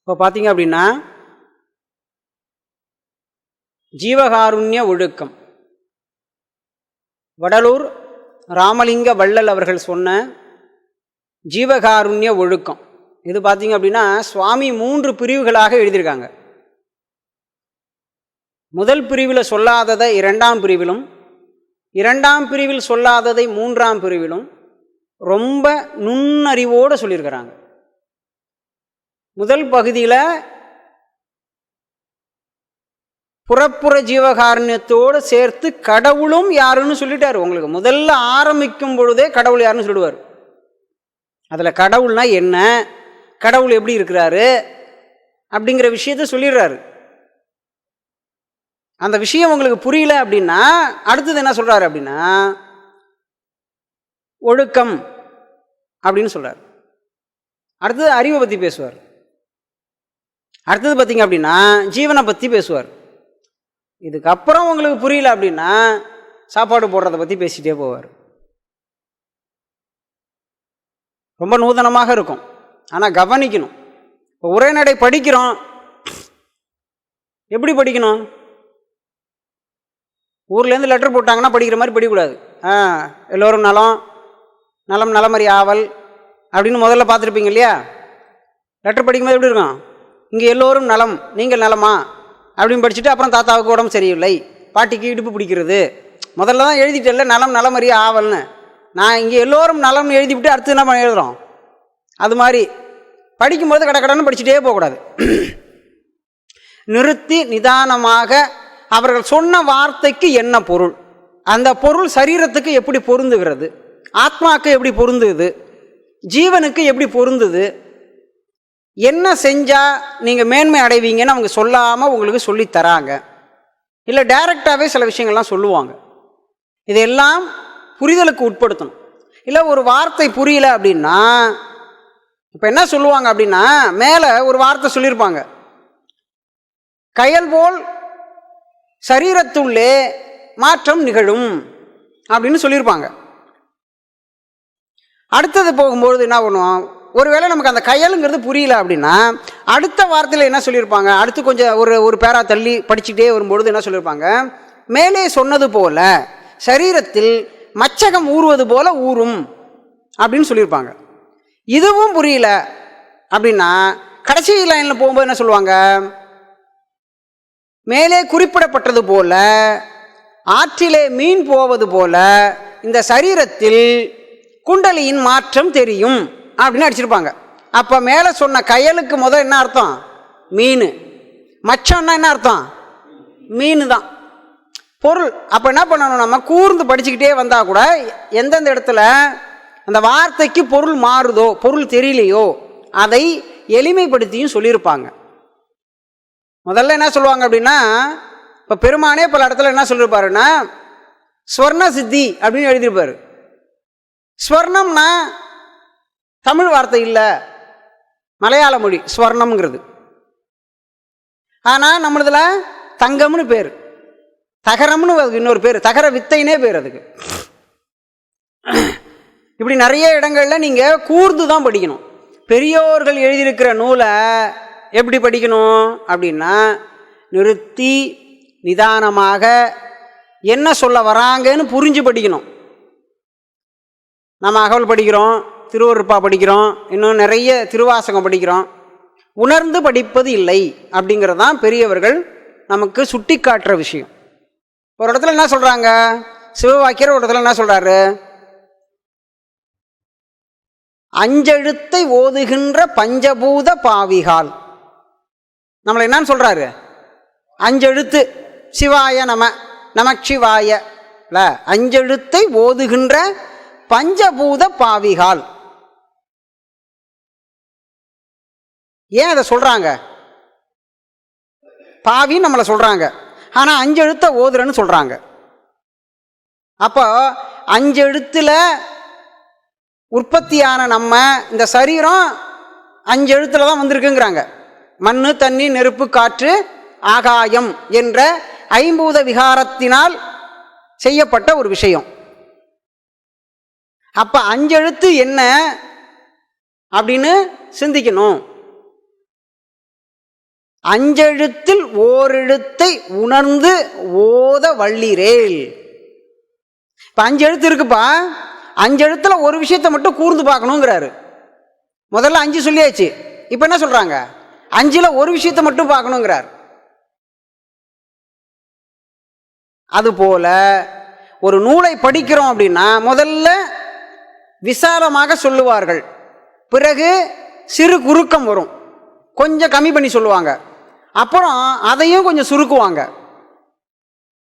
இப்போ பார்த்தீங்க அப்படின்னா ஜீவகாருண்ய ஒழுக்கம். வடலூர் ராமலிங்க வள்ளல் அவர்கள் சொன்ன ஜீவகாருண்ய ஒழுக்கம். இது பார்த்தீங்க அப்படின்னா சுவாமி மூன்று பிரிவுகளாக எழுதியிருக்காங்க. முதல் பிரிவில் சொல்லாததை இரண்டாம் பிரிவிலும் இரண்டாம் பிரிவில் சொல்லாததை மூன்றாம் பிரிவிலும் ரொம்ப நுண்ணறிவோடு சொல்லியிருக்கிறாங்க. முதல் பகுதியில் புறப்புற ஜீவகாருண்யத்தோடு சேர்த்து கடவுளும் யாருன்னு சொல்லிட்டார் உங்களுக்கு. முதல்ல ஆரம்பிக்கும் பொழுதே கடவுள் யாருன்னு சொல்லுவார் அதில் கடவுள்னா என்ன? கடவுள் எப்படி இருக்கிறாரு? அப்படிங்கிற விஷயத்த சொல்லிடுறாரு. அந்த விஷயம் உங்களுக்கு புரியல அப்படின்னா அடுத்தது என்ன சொல்கிறாரு அப்படின்னா ஒழுக்கம் அப்படின்னு சொல்கிறார் அடுத்தது அறிவை பற்றி பேசுவார். அடுத்தது பார்த்தீங்க அப்படின்னா ஜீவனை பற்றி பேசுவார். இதுக்கப்புறம் உங்களுக்கு புரியல அப்படின்னா சாப்பாடு போடுறத பற்றி பேசிகிட்டே போவார். ரொம்ப நூதனமாக இருக்கும். ஆனால் கவனிக்கணும். இப்போ உரைநடை படிக்கிறோம். எப்படி படிக்கணும்? ஊர்லேருந்து லெட்டர் போட்டாங்கன்னா படிக்கிற மாதிரி படிக்கக்கூடாது. ஆ எல்லோரும் நலம் நலம் நலமறி ஆவல் அப்படின்னு முதல்ல பார்த்துருப்பீங்க இல்லையா? லெட்டர் படிக்கும்போது எப்படி இருக்கும்? இங்கே எல்லோரும் நலம் நீங்கள் நலமா? அப்படின்னு படிச்சுட்டு அப்புறம் தாத்தாவுக்கு உடம்பு சரியில்லை. பாட்டிக்கு இடுப்பு பிடிக்கிறது. முதல்ல தான் எழுதிட்டல நலம் நலமறி ஆவல்னு. நான் இங்கே எல்லோரும் நலம்னு எழுதிவிட்டு அடுத்து என்ன பண்ண எழுதுகிறோம் அது மாதிரி படிக்கும்போது கடை கடன்னு படிச்சுட்டே போகக்கூடாது. நிறுத்தி நிதானமாக அவர்கள் சொன்ன வார்த்தைக்கு என்ன பொருள்? அந்த பொருள் சரீரத்துக்கு எப்படி பொருந்துகிறது? ஆத்மாக்கு எப்படி பொருந்துது? ஜீவனுக்கு எப்படி பொருந்துது? என்ன செஞ்சால் நீங்கள் மேன்மை அடைவீங்கன்னு அவங்க சொல்லாமல் உங்களுக்கு சொல்லி தராங்க. இல்லை டைரெக்டாகவே சில விஷயங்கள்லாம் சொல்லுவாங்க. இதெல்லாம் புரிதலுக்கு உட்படுத்தணும். இல்லை ஒரு வார்த்தை புரியல அப்படின்னா இப்போ என்ன சொல்லுவாங்க அப்படின்னா மேலே ஒரு வார்த்தை சொல்லியிருப்பாங்க. கயல் போல் சரீரத்துள்ளே மாற்றம் நிகழும் அப்படின்னு சொல்லியிருப்பாங்க. அடுத்தது போகும்பொழுது என்ன பண்ணுவோம்? ஒருவேளை நமக்கு அந்த கையலுங்கிறது புரியல அப்படின்னா அடுத்த வார்த்தையில் என்ன சொல்லியிருப்பாங்க? அடுத்து கொஞ்சம் ஒரு ஒரு பேரா தள்ளி படிச்சுட்டே வரும்பொழுது என்ன சொல்லியிருப்பாங்க? மேலே சொன்னது போல சரீரத்தில் மச்சகம் ஊறுவது போல ஊறும் அப்படின்னு சொல்லியிருப்பாங்க. இதுவும் புரியல அப்படின்னா கடைசி லைனில் போகும்போது என்ன சொல்லுவாங்க? மேலே குறிப்பிடப்பட்டது போல ஆற்றிலே மீன் போவது போல இந்த சரீரத்தில் குண்டலியின் மாற்றம் தெரியும். அப்படின்னு அடிச்சிருப்பாங்க. அப்போ மேலே சொன்ன கயலுக்கு முதல் என்ன அர்த்தம்? மீன். மச்சம்னா என்ன அர்த்தம்? மீன் தான் பொருள். அப்போ என்ன பண்ணணும்? நம்ம கூர்ந்து படிச்சுக்கிட்டே வந்தால் கூட எந்தெந்த இடத்துல அந்த வார்த்தைக்கு பொருள் மாறுதோ பொருள் தெரியலையோ அதை எளிமைப்படுத்தியும் சொல்லியிருப்பாங்க. முதல்ல என்ன சொல்லுவாங்க அப்படின்னா இப்போ பெருமானே பல இடத்துல என்ன சொல்லியிருப்பாருன்னா ஸ்வர்ண சித்தி அப்படின்னு எழுதியிருப்பார். ஸ்வர்ணம்னா தமிழ் வார்த்தை இல்லை. மலையாள மொழி ஸ்வர்ணம்ங்கிறது. ஆனால் நம்மளதில் தங்கம்னு பேர். தகரம்னு அதுக்கு இன்னொரு பேர். தகர வித்தைனே பேர் அதுக்கு. இப்படி நிறைய இடங்களில் நீங்கள் கூர்ந்து தான் படிக்கணும். பெரியோர்கள் எழுதியிருக்கிற நூலை எப்படி படிக்கணும் அப்படின்னா நிறுத்தி நிதானமாக என்ன சொல்ல வராங்கன்னு புரிஞ்சு படிக்கணும். நம்ம அகவல் படிக்கிறோம். திருவருப்பா படிக்கிறோம். இன்னும் நிறைய திருவாசகம் படிக்கிறோம். உணர்ந்து படிப்பது இல்லை அப்படிங்கிறது தான் பெரியவர்கள் நமக்கு சுட்டி காட்டுற விஷயம். ஒரு இடத்துல என்ன சொல்கிறாங்க சிவவாக்கியர் ஒரு இடத்துல என்ன சொல்கிறாரு அஞ்செழுத்தை ஓதுகின்ற பஞ்சபூத பாவிகால். நம்மளை என்னன்னு சொல்கிறாரு அஞ்செழுத்து. சிவாய நம நமச்சிவாய. இல்லை அஞ்செழுத்தை ஓதுகின்ற பஞ்சபூத பாவிகால். ஏன் அதை சொல்கிறாங்க பாவின்னு நம்மளை சொல்கிறாங்க ஆனால் அஞ்சு எழுத்தை ஓதுறன்னு சொல்கிறாங்க அப்போ அஞ்சு எழுத்தில் உற்பத்தியான நம்ம இந்த சரீரம் அஞ்சு எழுத்தில் தான் வந்திருக்குங்கிறாங்க. மண் தண்ணி நெருப்பு காற்று ஆகாயம் என்ற ஐம்பூத விகாரத்தினால் செய்யப்பட்ட ஒரு விஷயம். அப்போ அஞ்செழுத்து என்ன? அப்படின்னு சிந்திக்கணும். அஞ்செழுத்தில் ஓரெழுத்தை உணர்ந்து ஓத வள்ளிரேல். இப்போ அஞ்செழுத்து இருக்குப்பா. அஞ்செழுத்தில் ஒரு விஷயத்தை மட்டும் கூர்ந்து பார்க்கணுங்கிறாரு. முதல்ல அஞ்சு சொல்லியாச்சு. இப்போ என்ன சொல்றாங்க? அஞ்சுல ஒரு விஷயத்தை மட்டும் பார்க்கணுங்கிறார். அதுபோல ஒரு நூலை படிக்கிறோம் அப்படின்னா முதல்ல விசாலமாக சொல்லுவார்கள். பிறகு சிறு குறுக்கம் வரும். கொஞ்சம் கம்மி பண்ணி சொல்லுவாங்க. அப்புறம் அதையும் கொஞ்சம் சுருக்குவாங்க.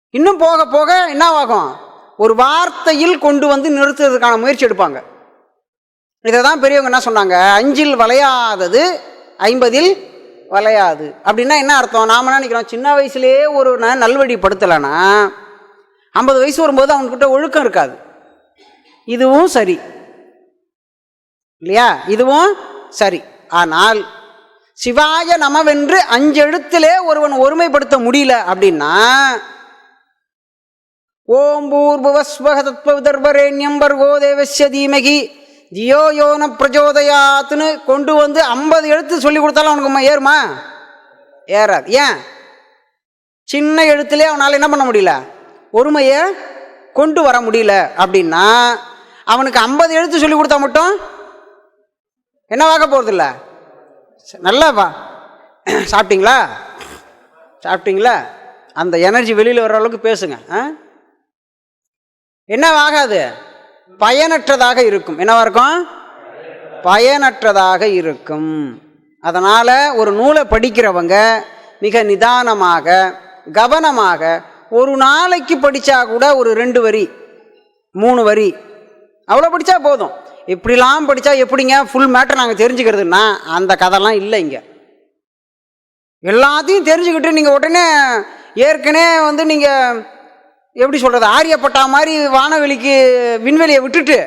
இன்னும் போக போக என்னவாகும்? ஒரு வார்த்தையில் கொண்டு வந்து நிறுத்துறதுக்கான முயற்சி எடுப்பாங்க. இதை தான் பெரியவங்க என்ன சொன்னாங்க? அஞ்சில் வளையாதது ஐம்பதில் வளையாது. அப்படின்னா என்ன அர்த்தம்? நாம என்ன நினைக்கிறோம்? சின்ன வயசுலேயே ஒரு ந- நல்வழிப்படுத்தலைன்னா ஐம்பது வயசு வரும்போது அவன்கிட்ட ஒழுக்கம் இருக்காது. இதுவும் சரி. இல்லையா? இதுவும் சரி. ஆனால் சிவாய நமவென்று அஞ்செழுத்திலே ஒருவன் ஒருமைப்படுத்த முடியல அப்படின்னா ஓம் பூர்புவஸ்வக தத்வ விதர்வரேண்யம் பர்கோ தீமகி ஜியோ யோன பிரஜோதயாத்துன்னு கொண்டு வந்து ஐம்பது எழுத்து சொல்லி கொடுத்தாலும் அவனுக்கு ஏறுமா? ஏறாது. ஏன்? சின்ன எழுத்துலே அவனால் என்ன பண்ண முடியல? ஒருமையை கொண்டு வர முடியல அப்படின்னா அவனுக்கு ஐம்பது எழுத்து சொல்லி கொடுத்தா மட்டும் என்னவாக போகிறதில்ல நல்லா வா. சாப்பிட்டீங்களா? சாப்பிட்டீங்களா? அந்த எனர்ஜி வெளியில் வர அளவுக்கு பேசுங்க ஆ? என்னவாகாது பயனற்றதாக இருக்கும். என்னவா இருக்கும்? பயனற்றதாக இருக்கும். அதனால் ஒரு நூலை படிக்கிறவங்க மிக நிதானமாக கவனமாக ஒரு நாளைக்கு படித்தா கூட ஒரு ரெண்டு வரி மூணு வரி அவ்வளோ படித்தா போதும். இப்படிலாம் படித்தா எப்படிங்க? ஃபுல் மேட்டர் நாங்கள் தெரிஞ்சுக்கிறதுன்னா அந்த கதைலாம் இல்லை இங்கே. எல்லாத்தையும் தெரிஞ்சுக்கிட்டு நீங்கள் உடனே ஏற்கனவே வந்து நீங்கள் எப்படி சொல்கிறது ஆரியப்பட்டா மாதிரி வானவெளிக்கு விண்வெளியை விட்டுட்டு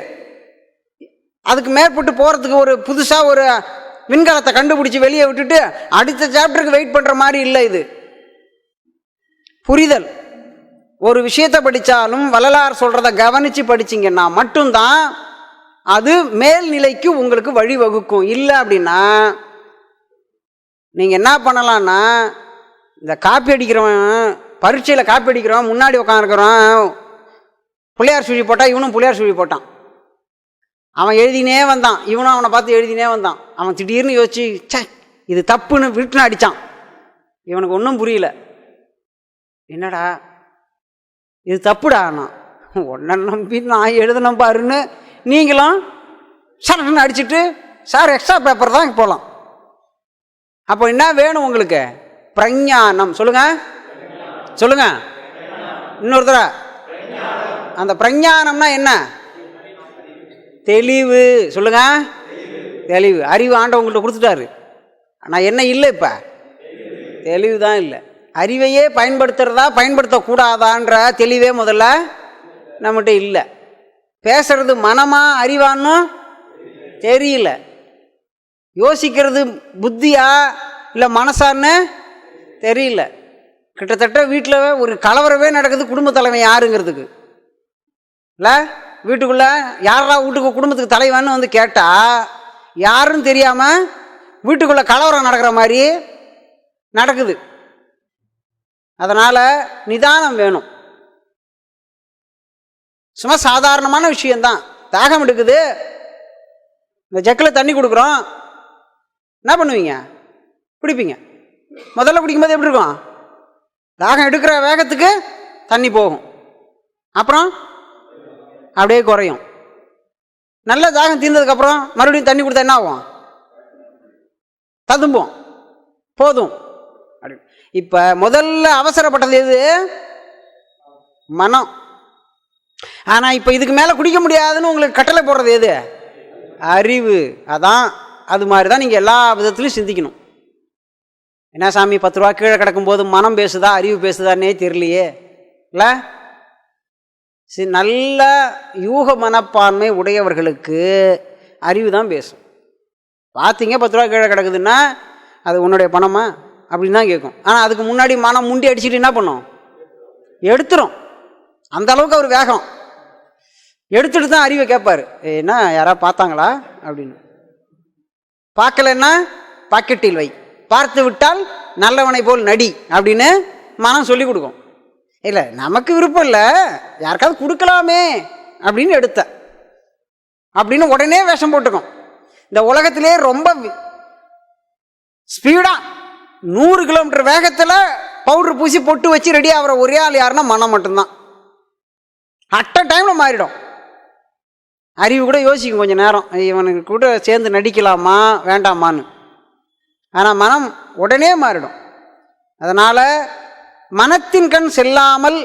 அதுக்கு மேற்பட்டு போகிறதுக்கு ஒரு புதுசாக ஒரு விண்கலத்தை கண்டுபிடிச்சி வெளியே விட்டுட்டு அடுத்த சாப்டருக்கு வெயிட் பண்ணுற மாதிரி இல்லை இது. புரிதல். ஒரு விஷயத்தை படித்தாலும் வள்ளலார் சொல்கிறத கவனித்து படிச்சிங்கன்னா மட்டும்தான் அது மேல்நிலைக்கு உங்களுக்கு வழிவகுக்கும். இல்லை அப்படின்னா நீங்கள் என்ன பண்ணலான்னா இந்த காப்பி அடிக்கிறவன் பரீட்சையில் காப்பி அடிக்கிறோம் முன்னாடி உட்காந்துருக்குறோம் பிள்ளையார் சுழி போட்டால் இவனும் பிள்ளையார் சுழி போட்டான். அவன் எழுதினே வந்தான். இவனும் அவனை பார்த்து எழுதினே வந்தான். அவன் திடீர்னு யோசிச்சு சே இது தப்புன்னு விட்டுன்னு அடித்தான் இவனுக்கு ஒன்றும் புரியல. என்னடா இது தப்புடா நான் உன்னை நம்பி நான் எழுதணும் பாருன்னு நீங்களும் சரட்டுன்னு அடிச்சுட்டு சார் எக்ஸ்ட்ரா பேப்பர் தான் போகலாம் அப்போ என்ன வேணும் உங்களுக்கு? பிரஞானம் சொல்லுங்க. சொல்லுங்க. இன்னொரு தடவை அந்த பிரஞானம்னா என்ன? தெளிவு. சொல்லுங்க. தெளிவு. அறிவு ஆண்டவங்கள்ட்ட கொடுத்துட்டாரு. ஆனால் என்ன இல்லை இப்போ? தெளிவு தான் இல்லை. அறிவையே பயன்படுத்துறதா பயன்படுத்தக்கூடாதான்ற தெளிவே முதல்ல நம்மகிட்ட இல்லை. பேசுறது மனமா அறிவான்னு தெரியல. யோசிக்கிறது புத்தியா இல்லை மனசான்னு தெரியல. கிட்டத்தட்ட வீட்டில் ஒரு கலவரவே நடக்குது குடும்ப தலைமை யாருங்கிறதுக்கு. இல்லை? வீட்டுக்குள்ளே யாரா வீட்டுக்கு குடும்பத்துக்கு தலைவான்னு வந்து கேட்டால் யாருன்னு தெரியாமல் வீட்டுக்குள்ளே கலவரம் நடக்கிற மாதிரி நடக்குது. அதனால் நிதானம் வேணும். சும்மா சாதாரணமான விஷயந்தான் தாகம் எடுக்குது. இந்த ஜக்கில் தண்ணி கொடுக்குறோம். என்ன பண்ணுவீங்க? பிடிப்பீங்க முதல்ல குடிக்கும்போது எப்படி இருக்கும்? தாகம் எடுக்கிற வேகத்துக்கு தண்ணி போகும். அப்புறம் அப்படியே குறையும். நல்ல தாகம் தீர்ந்ததுக்கப்புறம் மறுபடியும் தண்ணி கொடுத்தா என்ன ஆகும்? ததும்போம். போதும். அப்படி. இப்போ முதல்ல அவசரப்பட்டது எது? மனம். ஆனால் இப்போ இதுக்கு மேலே குடிக்க முடியாதுன்னு உங்களுக்கு கட்டளை போடுறது எது? அறிவு. அதான் அது மாதிரி தான் நீங்கள் எல்லா விதத்துலையும் சிந்திக்கணும். என்ன சாமி பத்து ரூபா கீழே கிடக்கும்போது மனம் பேசுதா அறிவு பேசுதான்னே தெரியலையே. இல்லை? சரி நல்ல யூக மனப்பான்மை உடையவர்களுக்கு அறிவு தான் பேசும். பார்த்தீங்க பத்து ரூபா கீழே கிடக்குதுன்னா அது உன்னுடைய பணமா? அப்படின்னு தான் கேட்கும் ஆனால் அதுக்கு முன்னாடி மனம் முண்டி அடிச்சுட்டு என்ன பண்ணும்? எடுத்துரும். அந்த அளவுக்கு அவர் வேகம். எடுத்துட்டு தான் அறிவை கேட்பார் என்ன யாராவது பார்த்தாங்களா? அப்படின்னு. பார்க்கலன்னா பாக்கெட்டில் வை. பார்த்து விட்டால் நல்லவனை போல் நடி. அப்படின்னு மனம் சொல்லி கொடுக்கும். இல்லை நமக்கு விருப்பம் இல்லை. யாருக்காவது கொடுக்கலாமே. அப்படின்னு எடுத்த. அப்படின்னு உடனே வேஷம் போட்டுக்கும். இந்த உலகத்திலே ரொம்ப ஸ்பீடாக நூறு கிலோமீட்டர் வேகத்தில் பவுடர் பூசி பொட்டு வச்சு ரெடி ஆகிற ஒரே ஆள் யாருன்னா மனம் மட்டும்தான். அட்ட டைமில் மாறிடும். அறிவு கூட யோசிக்கும் கொஞ்சம் நேரம். இவனுக்கு கூட சேர்ந்து நடிக்கலாமா வேண்டாமான்னு. ஆனால் மனம் உடனே மாறிடும். அதனால் மனத்தின் கண் செல்லாமல்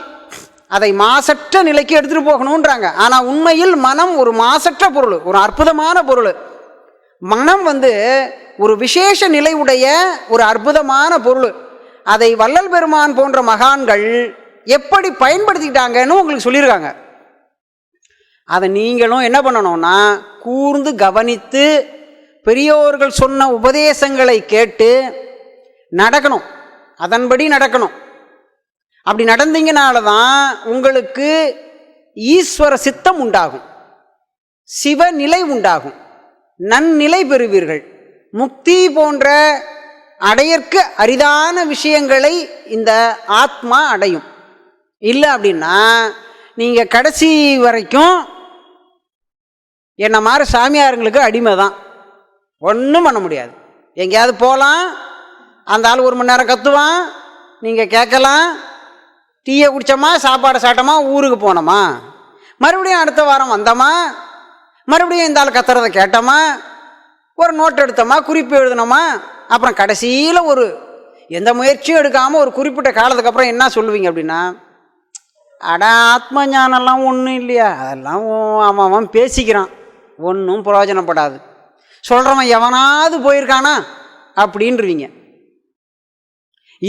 அதை மாசற்ற நிலைக்கு எடுத்துகிட்டு போகணுன்றாங்க ஆனால் உண்மையில் மனம் ஒரு மாசற்ற பொருள் ஒரு அற்புதமான பொருள். மனம் வந்து ஒரு விசேஷ நிலையுடைய ஒரு அற்புதமான பொருள். அதை வள்ளல் பெருமான் போன்ற மகான்கள் எப்படி பயன்படுத்திக்கிட்டாங்கன்னு உங்களுக்கு சொல்லியிருக்காங்க. அதை நீங்களும் என்ன பண்ணணும்னா கூர்ந்து கவனித்து பெரியோர்கள் சொன்ன உபதேசங்களை கேட்டு நடக்கணும். அதன்படி நடக்கணும். அப்படி நடந்தீங்கனால தான் உங்களுக்கு ஈஸ்வர சித்தம் உண்டாகும். சிவநிலை உண்டாகும். நன்னிலை பெறுவீர்கள். முக்தி போன்ற அடையற்கு அரிதான விஷயங்களை இந்த ஆத்மா அடையும். இல்லை அப்படின்னா நீங்கள் கடைசி வரைக்கும் என்னை மாதிரி சாமியாருங்களுக்கு அடிமை தான். ஒன்றும் பண்ண முடியாது. எங்கேயாவது போகலாம் அந்த ஆள் ஒரு மணி நேரம் கத்துவான் நீங்கள் கேட்கலாம் டீயை குடித்தோமா சாப்பாடை சாப்பிட்டோமா ஊருக்கு போனோமா? மறுபடியும் அடுத்த வாரம் வந்தோமா? மறுபடியும் இந்த ஆள் கத்துறதை கேட்டோமா? ஒரு நோட் எடுத்தோமா? குறிப்பு எழுதினோமா? அப்புறம் கடைசியில் ஒரு எந்த முயற்சியும் எடுக்காமல் ஒரு குறிப்பிட்ட காலத்துக்கு அப்புறம் என்ன சொல்லுவீங்க அப்படின்னா அட ஆத்ம ஞானம்லாம் ஒன்றும் இல்லையா? அதெல்லாம் அவன் அவன் பேசிக்கிறான். ஒன்றும் பிரயோஜனப்படாது சொல்கிறவன் எவனாவது போயிருக்கானா? அப்படின்றீங்க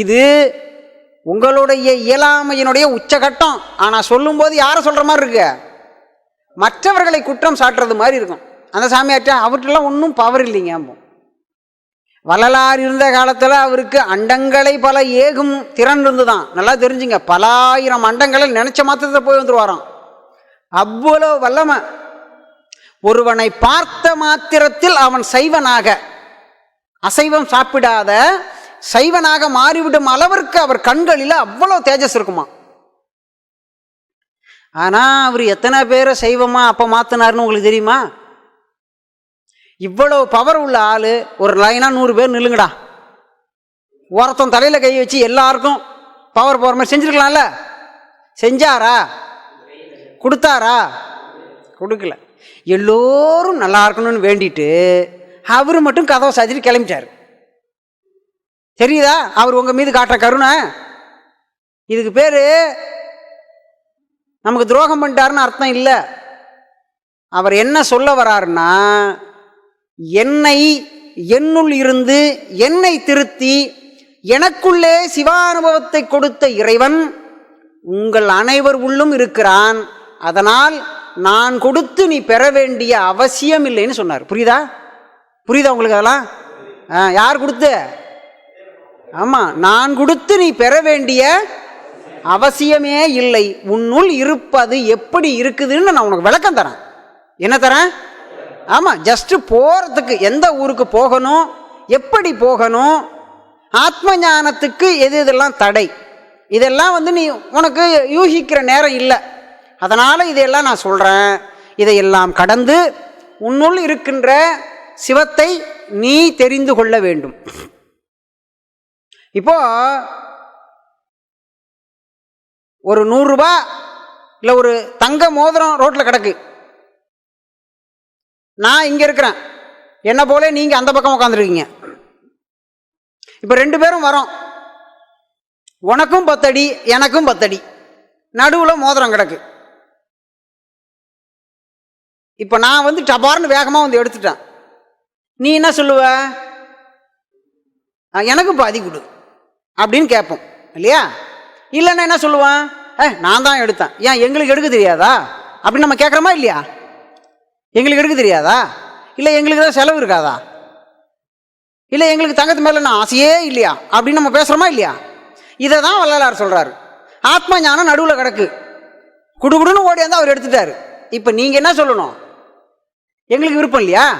இது உங்களுடைய இயலாமையினுடைய உச்சகட்டம். ஆனால் சொல்லும்போது யாரை சொல்கிற மாதிரி இருக்கு? மற்றவர்களை குற்றம் சாட்டுறது மாதிரி இருக்கும். அந்த சாமியார்ட்ட அவர்கிட்டலாம் ஒன்றும் பவர் இல்லைங்க ஆம்போம். வள்ளலார் இருந்த காலத்தில் அவருக்கு அண்டங்களை பல ஏகும் திறன் இருந்துதான். நல்லா தெரிஞ்சுங்க. பல ஆயிரம் அண்டங்களை நினச்ச மாத்திரத்தை போய் வந்துருவாராம். அவ்வளோ வல்லமை. ஒருவனை பார்த்த மாத்திரத்தில் அவன் சைவனாக. அசைவம் சாப்பிடாத சைவனாக மாறிவிடும் அளவிற்கு அவர் கண்களில் அவ்வளோ தேஜஸ் இருக்குமா? ஆனால் அவர் எத்தனை பேரை சைவமா அப்போ மாற்றினார்னு உங்களுக்கு தெரியுமா? இவ்வளோ பவர் உள்ள ஆள் ஒரு லைனாக நூறு பேர் நில்லுங்கடா. ஒருத்தன் தலையில் கை வச்சு எல்லாருக்கும் பவர் போகிற மாதிரி செஞ்சுருக்கலாம்ல? செஞ்சாரா? கொடுத்தாரா? கொடுக்கல. எல்லோரும் நல்லா இருக்கணும்னு வேண்டிட்டு அவர் மட்டும் கதவை சாத்திட்டு கிளம்பிட்டார். தெரியுதா? அவர் உங்கள் மீது காட்டுற கருணை? இதுக்கு பேர் நமக்கு துரோகம் பண்ணிட்டாருன்னு அர்த்தம் இல்லை. அவர் என்ன சொல்ல வராருன்னா என்னை என்னுள் இருந்து என்னை திருத்தி எனக்குள்ளே சிவானுபவத்தை கொடுத்த இறைவன் உங்கள் அனைவர் உள்ளும் இருக்கிறான். அதனால் நான் கொடுத்து நீ பெற வேண்டிய அவசியம் இல்லைன்னு சொன்னார். புரியுதா? புரியுதா உங்களுக்கு அதெல்லாம்? ஆ, யார் கொடுத்து? ஆமாம் நான் கொடுத்து நீ பெற வேண்டிய அவசியமே இல்லை. உன்னுள் இருப்பது எப்படி இருக்குதுன்னு நான் உனக்கு விளக்கம் தரேன். என்ன தரேன்? ஆமாம் ஜஸ்ட்டு போகிறதுக்கு எந்த ஊருக்கு போகணும் எப்படி போகணும் ஆத்ம ஞானத்துக்கு எது இதெல்லாம் தடை? இதெல்லாம் வந்து நீ உனக்கு யூகிக்கிற நேரம் இல்லை. அதனால் இதையெல்லாம் நான் சொல்கிறேன் இதையெல்லாம் கடந்து உன்னுள் இருக்கின்ற சிவத்தை நீ தெரிந்து கொள்ள வேண்டும். இப்போ ஒரு நூறுரூபா இல்லை ஒரு தங்க மோதிரம் ரோட்டில் கிடக்கு. நான் இங்கே இருக்கிறேன். என்னை போல நீங்கள் அந்த பக்கம் உட்காந்துருக்கீங்க இப்போ ரெண்டு பேரும் வரோம். உனக்கும் பத்தடி எனக்கும் பத்தடி. நடுவில் மோதிரம் கிடக்கு. இப்போ நான் வந்து டபார்னு வேகமாக வந்து எடுத்துட்டேன். நீ என்ன சொல்லுவ? "ஆ, எனக்கும் பாதி கொடு அப்படின்னு கேட்போம். இல்லையா? இல்லைன்னா என்ன சொல்லுவேன்? ஏ நான் தான் எடுத்தேன். ஏன் எங்களுக்கு எடுக்க தெரியாதா? அப்படின்னு நம்ம கேட்குறோமா இல்லையா? எங்களுக்கு எடுக்க தெரியாதா? இல்லை எங்களுக்கு தான் செலவு இருக்காதா? இல்லை எங்களுக்கு தங்கத்து மேலே நான் ஆசையே இல்லையா? அப்படின்னு நம்ம பேசுகிறோமா இல்லையா? இதை தான் வள்ளலார் சொல்கிறாரு ஆத்ம ஞானம் நடுவில் கிடக்கு. குடுகுடுன்னு ஓடி வந்து அவர் எடுத்துட்டாரு. இப்போ நீங்கள் என்ன சொல்லணும்? எங்களுக்கு விருப்பம் இல்லையா?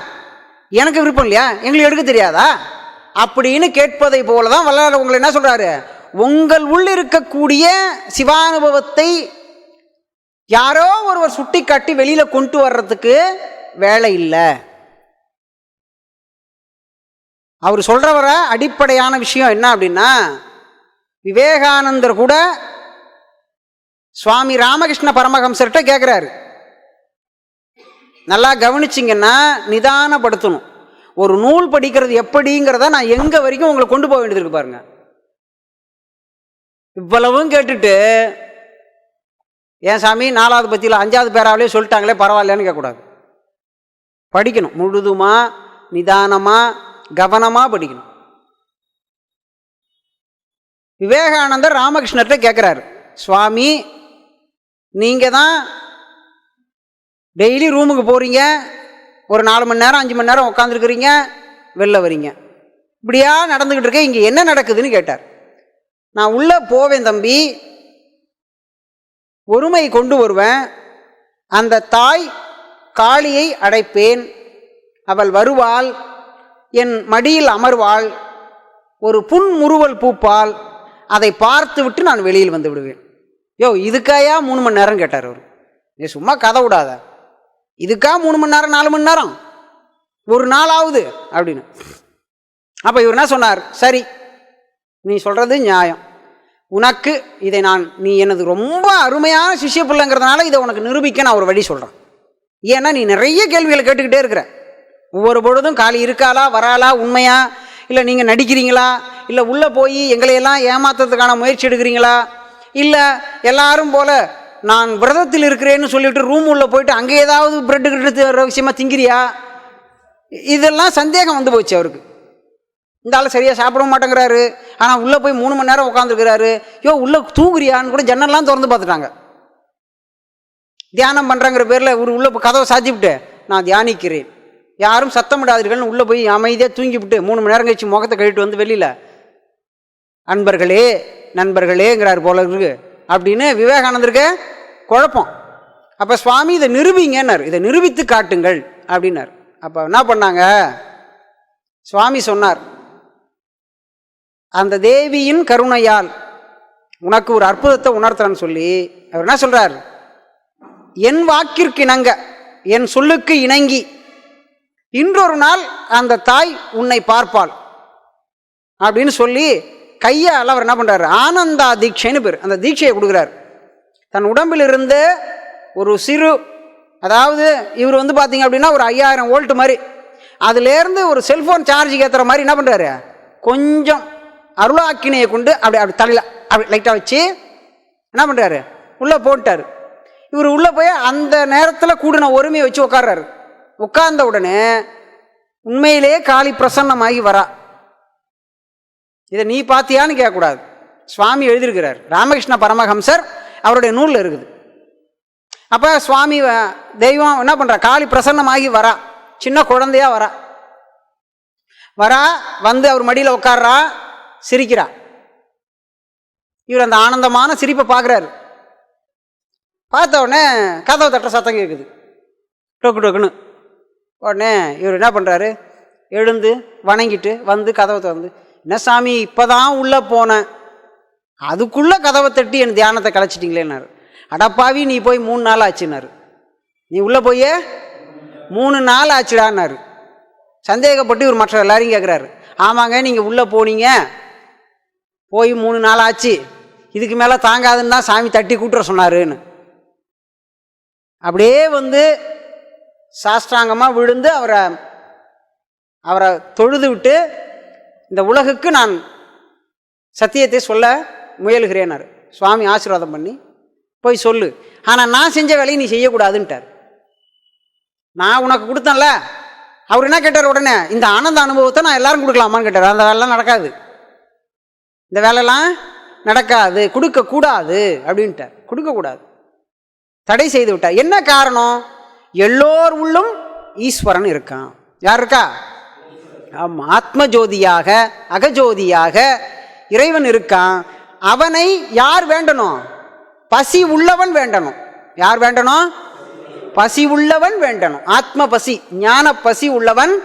எனக்கு விருப்பம் இல்லையா? எங்களுக்கு எடுக்க தெரியாதா? அப்படின்னு கேட்பதை போல தான் வல்லார உங்களை என்ன சொல்கிறாரு உங்கள் உள்ள இருக்கக்கூடிய சிவானுபவத்தை யாரோ ஒருவர் சுட்டி காட்டி வெளியில் கொண்டு வர்றதுக்கு வேலை இல்லை. அவர் சொல்கிறவர அடிப்படையான விஷயம் என்ன அப்படின்னா விவேகானந்தர் கூட சுவாமி ராமகிருஷ்ண பரமஹம்சர்கிட்ட கேட்குறாரு நல்லா கவனிச்சிங்கன்னா நிதானப்படுத்தணும். ஒரு நூல் படிக்கிறது எப்படிங்கிறத நான் எங்கே வரைக்கும் உங்களை கொண்டு போக வேண்டியது இருக்கு பாருங்க. இவ்வளவும் கேட்டுட்டு ஏன் சாமி நாலாவது பத்தியில் அஞ்சாவது பேராவிலே சொல்லிட்டாங்களே பரவாயில்லன்னு கேட்கக்கூடாது. படிக்கணும். முழுதுமா நிதானமாக கவனமாக படிக்கணும். விவேகானந்தர் ராமகிருஷ்ணர்கிட்ட கேட்குறாரு சுவாமி நீங்கள் தான் டெய்லி ரூமுக்கு போகிறீங்க ஒரு நாலு மணி நேரம் அஞ்சு மணி நேரம் உட்காந்துருக்குறீங்க வெளில வரீங்க. இப்படியா நடந்துக்கிட்டு இருக்கேன் இங்கே என்ன நடக்குதுன்னு கேட்டார். நான் உள்ளே போவேன் தம்பி ஒருமை கொண்டு வருவேன் அந்த தாய் காளியை அடைப்பேன் அவள் வருவாள் என் மடியில் அமர்வாள் ஒரு புன்முறுவல் பூப்பால் அதை பார்த்து விட்டு நான் வெளியில் வந்து விடுவேன். யோ இதுக்காயா மூணு மணி நேரம் கேட்டார் அவர். நீ சும்மா கதை விடாத. இதுக்கா மூணு மணி நேரம் நாலு மணி நேரம்? ஒரு நாள் ஆகுது அப்படின்னு. அப்போ இவர் என்ன சொன்னார்? சரி நீ சொல்கிறது நியாயம். உனக்கு இதை நான் நீ எனது ரொம்ப அருமையான சிஷ்ய பிள்ளைங்கிறதுனால இதை உனக்கு நிரூபிக்க நான் ஒரு வழி சொல்கிறேன் ஏன்னா நீ நிறைய கேள்விகளை கேட்டுக்கிட்டே இருக்கிற. ஒவ்வொரு பொழுதும் காலி இருக்காளா வராளா உண்மையா? இல்லை நீங்கள் நடிக்கிறீங்களா? இல்லை உள்ளே போய் எங்களையெல்லாம் ஏமாத்துறதுக்கான முயற்சி எடுக்கிறீங்களா? இல்லை எல்லாரும் போல நான் விரதத்தில் இருக்கிறேன்னு சொல்லிட்டு ரூம் உள்ளே போயிட்டு அங்கே ஏதாவது பிரெட்டு கிரெட்டு விஷயமா திங்கிறியா? இதெல்லாம் சந்தேகம் வந்து போச்சு அவருக்கு. இந்த ஆள் சரியாக சாப்பிட மாட்டேங்கிறாரு. ஆனால் உள்ளே போய் மூணு மணி நேரம் உட்காந்துருக்கிறாரு யோ உள்ளே தூங்குறியான்னு கூட ஜன்னல்லாம் திறந்து பார்த்துட்டாங்க. தியானம் பண்ணுறங்கிற பேரில் ஒரு உள்ளே போய் கதவை சாத்திவிட்டு நான் தியானிக்கிறேன். யாரும் சத்தமிடாதீர்கள்னு உள்ளே போய் அமைதியாக தூங்கிவிட்டு மூணு மணி நேரம் கழிச்சு முகத்தை கழிட்டு வந்து வெளியில் அன்பர்களே நண்பர்களேங்கிறார் போல இருக்குது அப்படின்னு விவேகானந்தருக்கு குழப்பம். அப்போ சுவாமி இதை நிரூபிங்கன்னார். இதை நிரூபித்து காட்டுங்கள் அப்படின்னார். அப்போ என்ன பண்ணாங்க? சுவாமி சொன்னார் அந்த தேவியின் கருணையால் உனக்கு ஒரு அற்புதத்தை உணர்த்துறேன்னு சொல்லி அவர் என்ன சொல்கிறார் என் வாக்கிற்கு இணங்க என் சொல்லுக்கு இணங்கி இன்றொரு நாள் அந்த தாய் உன்னை பார்ப்பாள் அப்படின்னு சொல்லி கையால் அவர் என்ன பண்ணுறாரு ஆனந்தா தீட்சைன்னு பேர். அந்த தீட்சையை கொடுக்குறாரு. தன் உடம்பில் இருந்து ஒரு சிறு அதாவது இவர் வந்து பார்த்தீங்க அப்படின்னா ஒரு ஐயாயிரம் வோல்ட் மாதிரி. அதுலேருந்து ஒரு செல்ஃபோன் சார்ஜ் ஏற்றுற மாதிரி என்ன பண்ணுறாரு கொஞ்சம் அருளாக்கினையை கொண்டு அப்படி அப்படி தலையில் அப்படி லைட்டாக வச்சு என்ன பண்ணுறாரு உள்ளே போட்டார். இவர் உள்ளே போய் அந்த நேரத்தில் கூடின ஒருமையை வச்சு உட்காடுறாரு உட்கார்ந்த உடனே உண்மையிலே காளி பிரசன்னமாகி வரா. இதை நீ பார்த்தியான்னு கேட்கக்கூடாது. சுவாமி எழுதியிருக்கிறார். ராமகிருஷ்ண பரமஹம்சர் அவருடைய நூலில் இருக்குது. அப்போ சுவாமி தெய்வம் என்ன பண்ணுறா காளி பிரசன்னமாகி வரா. சின்ன குழந்தையா வரா. வரா வந்து அவர் மடியில் உட்கார்றா சிரிக்கிறா. இவர் அந்த ஆனந்தமான சிரிப்பை பார்க்குறாரு. பார்த்த உடனே கதவை தட்டுற சத்தம் கேட்குது. டொக்கு டொக்குன்னு. உடனே இவர் என்ன பண்ணுறாரு எழுந்து வணங்கிட்டு வந்து கதவை திறந்து என்ன சாமி இப்போ தான் உள்ளே போனேன். அதுக்குள்ளே கதவை தட்டி என் தியானத்தை கலைச்சிட்டிங்களேன்னாரு அடப்பாவி நீ போய் மூணு நாள் ஆச்சுனாரு நீ உள்ளே போயே? மூணு நாள் ஆச்சுடான்னாரு சந்தேகப்பட்டு இவர் மற்ற எல்லாரையும் கேட்குறாரு ஆமாங்க நீங்கள் உள்ளே போனீங்க. போய் மூணு நாள் ஆச்சு. இதுக்கு மேலே தாங்காதுன்னு தான் சாமி தட்டி கூட்டுற சொன்னாருன்னு. அப்படியே வந்து சாஷ்டாங்கமாக விழுந்து அவரை அவரை தொழுது விட்டு இந்த உலகுக்கு நான் சத்தியத்தை சொல்ல முயலுகிறேனார். சுவாமி ஆசீர்வாதம் பண்ணி போய் சொல்லு. ஆனால் நான் செஞ்ச வேலையை நீ செய்யக்கூடாதுன்ட்டார். நான் உனக்கு கொடுத்தேன்ல. அவர் என்ன கேட்டார் உடனே இந்த ஆனந்த அனுபவத்தை நான் எல்லாரும் கொடுக்கலாமான்னு கேட்டார். அந்த வேலைலாம் நடக்காது. இந்த வேலைலாம் நடக்காது. கொடுக்கக்கூடாது. அப்படின்ட்டார். கொடுக்கக்கூடாது. தடை செய்து விட்டார். என்ன காரணம்? எல்லோர் உள்ளும் ஈஸ்வரன் இருக்கான். யார் இருக்கா? ஆமாம் ஆத்ம ஜோதியாக அகஜோதியாக இறைவன் இருக்கான். அவனை யார் வேண்டணும்? பசி உள்ளவன் வேண்டணும். யார் வேண்டணும்? பசி உள்ளவன் வேண்டணும். ஆத்ம பசி ஞான பசி உள்ளவன்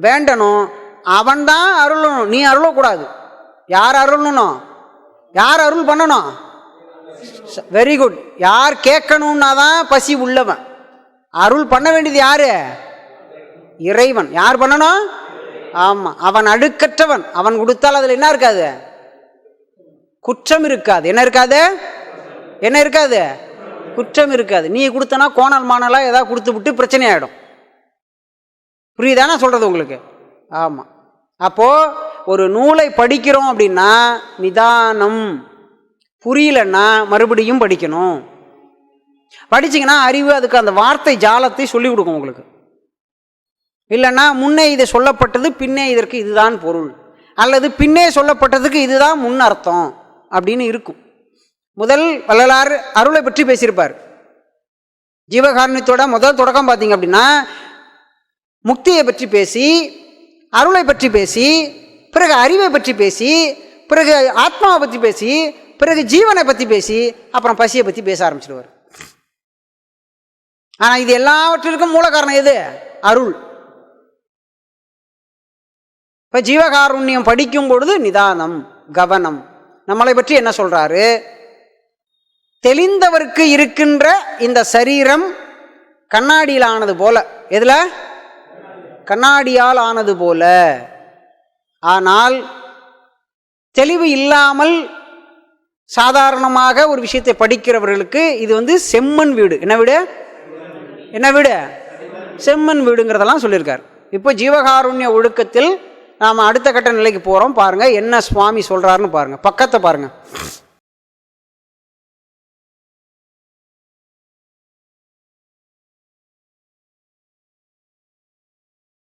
வேண்டணும். அவன்தான் அருளணும். நீ அருளக்கூடாது. யார் அருளணும் யார் அருள் பண்ணணும்? வெரி குட் யார் கேட்கணும்னா தான் பசி உள்ளவன். அருள் பண்ண வேண்டியது யாரு? இறைவன். யார் பண்ணணும்? ஆமாம் அவன் அடுக்கற்றவன். அவன் கொடுத்தால் அதில் என்ன இருக்காது? குற்றம் இருக்காது. என்ன இருக்காது? என்ன இருக்காது? குற்றம் இருக்காது. நீ கொடுத்தனா கோணல் மானலாக ஏதாவது கொடுத்து விட்டு பிரச்சனை ஆகிடும் புரியுதானே சொல்கிறது உங்களுக்கு? ஆமாம் அப்போது ஒரு நூலை படிக்கிறோம் அப்படின்னா நிதானம். புரியலன்னா மறுபடியும் படிக்கணும். படிச்சிங்கன்னா அறிவு அதுக்கு அந்த வார்த்தை ஜாலத்தை சொல்லிக் கொடுக்கும் உங்களுக்கு. இல்லைன்னா முன்னே இது சொல்லப்பட்டது பின்னே இதற்கு இதுதான் பொருள். அல்லது பின்னே சொல்லப்பட்டதுக்கு இதுதான் முன் அர்த்தம் அப்படின்னு இருக்கும். முதல் வள்ளலார் அருளை பற்றி பேசியிருப்பார். ஜீவகாரணத்தோட முதல் தொடக்கம் பார்த்தீங்க அப்படின்னா முக்தியை பற்றி பேசி அருளை பற்றி பேசி பிறகு அறிவை பற்றி பேசி பிறகு ஆத்மாவை பற்றி பேசி பிறகு ஜீவனை பற்றி பேசி அப்புறம் பசியை பற்றி பேச ஆரம்பிச்சிடுவார். ஆனால் இது எல்லாவற்றிற்கும் மூல காரணம் எது? அருள். இப்போ ஜீவகாருண்யம் படிக்கும் பொழுது நிதானம் கவனம். நம்மளை பற்றி என்ன சொல்கிறாரு தெளிந்தவருக்கு இருக்கின்ற இந்த சரீரம் கண்ணாடியில் ஆனது போல. எதில்? கண்ணாடியால் ஆனது போல. ஆனால் தெளிவு இல்லாமல் சாதாரணமாக ஒரு விஷயத்தை படிக்கிறவர்களுக்கு இது வந்து செம்மண் வீடு. என்ன வீடு? என்ன வீடு? செம்மண் வீடுங்கிறதெல்லாம் சொல்லியிருக்கார். இப்போ ஜீவகாருண்ய ஒழுக்கத்தில் நாம் அடுத்த கட்ட நிலைக்கு போகிறோம் பாருங்கள் என்ன சுவாமி சொல்கிறாருன்னு பாருங்கள் பக்கத்தை பாருங்கள்